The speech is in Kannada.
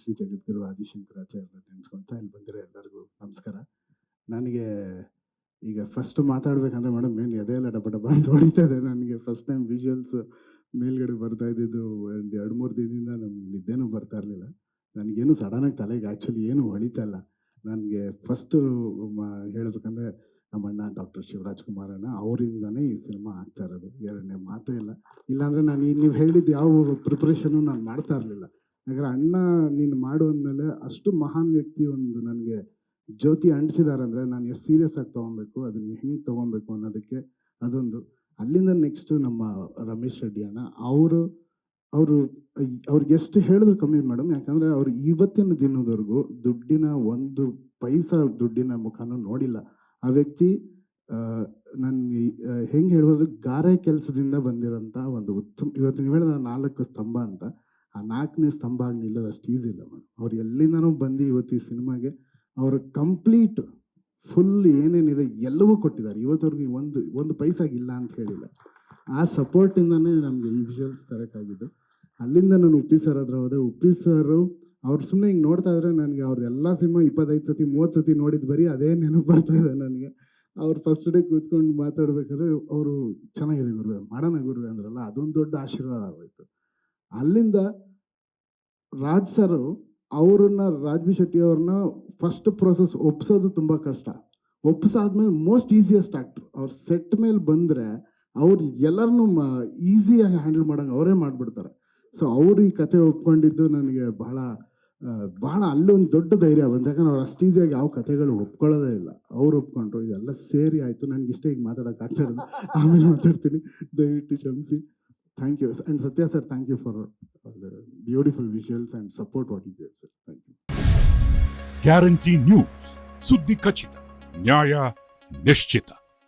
ಶ್ರೀ ಜಗದ್ಗುರು ಆದಿಶಂಕರಾಚಾರ್ಯ ನೆನೆಸ್ಕೊಂತ ಇಲ್ಲಿ ಬಂದಿರೋ ಎಲ್ಲರಿಗೂ ನಮಸ್ಕಾರ. ನನಗೆ ಈಗ ಫಸ್ಟ್ ಮಾತಾಡ್ಬೇಕಂದ್ರೆ ಮೇಡಮ್ ಏನು ಎದೆ ಎಲ್ಲ ಡಬ ಡಬ ಅಂತ ಹೊಡಿತಾ ಇದೆ. ನನಗೆ ಫಸ್ಟ್ ಟೈಮ್ ವಿಜುವಲ್ಸ್ ಮೇಲ್ಗಡೆ ಬರ್ತಾ ಇದ್ದಿದ್ದು ಒಂದು ಎರಡು ಮೂರು ದಿನದಿಂದ ನಮ್ಗೆ ನಿದ್ದೆನೂ ಬರ್ತಾ ಇರಲಿಲ್ಲ. ನನಗೇನು ಸಡನ್ನಾಗಿ ತಲೆಗೆ ಆ್ಯಕ್ಚುಲಿ ಏನು ಹೊಳಿತಾ ಇಲ್ಲ. ನನಗೆ ಫಸ್ಟು ಹೇಳಬೇಕಂದ್ರೆ ನಮ್ಮ ಅಣ್ಣ ಡಾಕ್ಟರ್ ಶಿವರಾಜ್ ಕುಮಾರ್ ಅಣ್ಣ ಅವರಿಂದನೇ ಈ ಸಿನಿಮಾ ಆಗ್ತಾ ಇರೋದು. ಎರಡನೇ ಮಾತೇ ಇಲ್ಲ. ಇಲ್ಲಾಂದರೆ ನಾನು ನೀವು ಹೇಳಿದ್ದು ಯಾವ ಪ್ರಿಪ್ರೇಷನ್ನು ನಾನು ಮಾಡ್ತಾ ಇರಲಿಲ್ಲ. ಯಾಕಂದ್ರೆ ಅಣ್ಣ ನೀನು ಮಾಡು ಅಂದಮೇಲೆ ಅಷ್ಟು ಮಹಾನ್ ವ್ಯಕ್ತಿ ಒಂದು ನನಗೆ ಜ್ಯೋತಿ ಅಂಟಿಸಿದಾರೆ ಅಂದರೆ ನಾನು ಎಷ್ಟು ಸೀರಿಯಸ್ ಆಗಿ ತೊಗೊಬೇಕು, ಅದನ್ನ ಹೆಂಗೆ ತೊಗೊಬೇಕು ಅನ್ನೋದಕ್ಕೆ ಅದೊಂದು. ಅಲ್ಲಿಂದ ನೆಕ್ಸ್ಟು ನಮ್ಮ ರಮೇಶ್ ರೆಡ್ಡಿ ಅಣ್ಣ, ಅವರು ಅವರು, ಅವ್ರಿಗೆ ಎಷ್ಟು ಹೇಳಿದ್ರು ಕಮ್ಮಿ ಮೇಡಮ್ ಯಾಕಂದರೆ ಅವ್ರು ಇವತ್ತಿನ ದಿನದವರೆಗೂ ದುಡ್ಡಿನ ಒಂದು ಪೈಸಾ ದುಡ್ಡಿನ ಮುಖನೂ ನೋಡಿಲ್ಲ. ಆ ವ್ಯಕ್ತಿ ನನಗೆ ಹೆಂಗೆ ಹೇಳ್ಬೋದು, ಗಾರೆ ಕೆಲಸದಿಂದ ಬಂದಿರೋಂಥ ಒಂದು ಉತ್ತಮ, ಇವತ್ತು ನೀವು ಹೇಳಿದ ನಾಲ್ಕು ಸ್ತಂಭ ಅಂತ ಆ ನಾಲ್ಕನೇ ಸ್ತಂಭ ಆಗಿ ನಿಲ್ಲೋದು ಅಷ್ಟು ಈಸಿ ಇಲ್ಲ ಮೇಡಮ್ ಅವ್ರು ಎಲ್ಲಿಂದನೂ ಬಂದು ಇವತ್ತು ಈ ಸಿನಿಮಾಗೆ ಅವರು ಕಂಪ್ಲೀಟ್ ಫುಲ್ ಏನೇನಿದೆ ಎಲ್ಲವೂ ಕೊಟ್ಟಿದ್ದಾರೆ. ಇವತ್ತವ್ರಿಗೆ ಒಂದು ಒಂದು ಪೈಸಾಗಿಲ್ಲ ಅಂತ ಹೇಳಿಲ್ಲ. ಆ ಸಪೋರ್ಟಿಂದನೇ ನಮಗೆ ಈ ವಿಷುವಲ್ಸ್ ತರೋಕ್ಕಾಗಿದ್ದು ಅಲ್ಲಿಂದ ನಾನು ಉಪ್ಪಿ ಸರ್ ಹತ್ರ ಹೋದೆ. ಉಪ್ಪಿ ಸರು ಅವ್ರು ಸುಮ್ಮನೆ ಹಿಂಗೆ ನೋಡ್ತಾ ಇದ್ರೆ ನನಗೆ ಅವ್ರದ್ದು ಎಲ್ಲ ಸಿನಿಮಾ ಇಪ್ಪತ್ತೈದು ಸತಿ, ಮೂವತ್ತು ಸತಿ ನೋಡಿದ್ದು ಬರೀ ಅದೇ ನೆನಪು ಬರ್ತಾ ಇದೆ ನನಗೆ. ಅವ್ರು ಫಸ್ಟ್ ಡೇ ಕೂತ್ಕೊಂಡು ಮಾತಾಡ್ಬೇಕಾದ್ರೆ ಅವರು, ಚೆನ್ನಾಗಿದೆ ಗುರುವೆ, ಮಾಡೋಣ ಗುರುವೆ ಅಂದ್ರಲ್ಲ, ಅದೊಂದು ದೊಡ್ಡ ಆಶೀರ್ವಾದ ಆಗೋಯ್ತು. ಅಲ್ಲಿಂದ ರಾಜ್ ಸರ್ ಅವ್ರನ್ನ ರಾಜ್ವಿ ಶೆಟ್ಟಿ ಅವ್ರನ್ನ ಫಸ್ಟ್ ಪ್ರೋಸೆಸ್ ಒಪ್ಸೋದು ತುಂಬ ಕಷ್ಟ. ಒಪ್ಪಿಸಾದ್ಮೇಲೆ ಮೋಸ್ಟ್ ಈಸಿಯೆಸ್ಟ್ ಆಕ್ಟರ್ ಅವ್ರ ಸೆಟ್ ಮೇಲೆ ಬಂದರೆ ಅವ್ರು ಎಲ್ಲರನ್ನೂ ಈಸಿಯಾಗಿ ಹ್ಯಾಂಡಲ್ ಮಾಡೋಂಗೆ ಅವರೇ ಮಾಡಿಬಿಡ್ತಾರೆ. ಸೊ ಅವರು ಈ ಕತೆ ಒಪ್ಕೊಂಡಿದ್ದು ನನಗೆ ಬಹಳ ಬಹಳ ಅಲ್ಲೊಂದು ದೊಡ್ಡ ಧೈರ್ಯ ಬಂತು. ಯಾಕಂದ್ರೆ ಅವ್ರು ಅಷ್ಟು ಈಸಿಯಾಗಿ ಯಾವ ಕಥೆಗಳು ಒಪ್ಕೊಳ್ಳೋದೇ ಇಲ್ಲ. ಅವ್ರು ಒಪ್ಕೊಂಡ್ರು, ಇದೆಲ್ಲ ಸೇರಿ ಆಯಿತು. ನನಗೆ ಇಷ್ಟ ಈಗ ಮಾತಾಡೋಕೆ ಇರೋದು. ಆಮೇಲೆ ಮಾತಾಡ್ತೀನಿ. ದಯವಿಟ್ಟು ಕ್ಷಮಿಸಿ. thank you and Satya sir thank you for beautiful visuals and support what you sir thank you guarantee news ಸುದ್ದಿ ಖಚಿತ ನ್ಯಾಯ ನಿಶ್ಚಿತ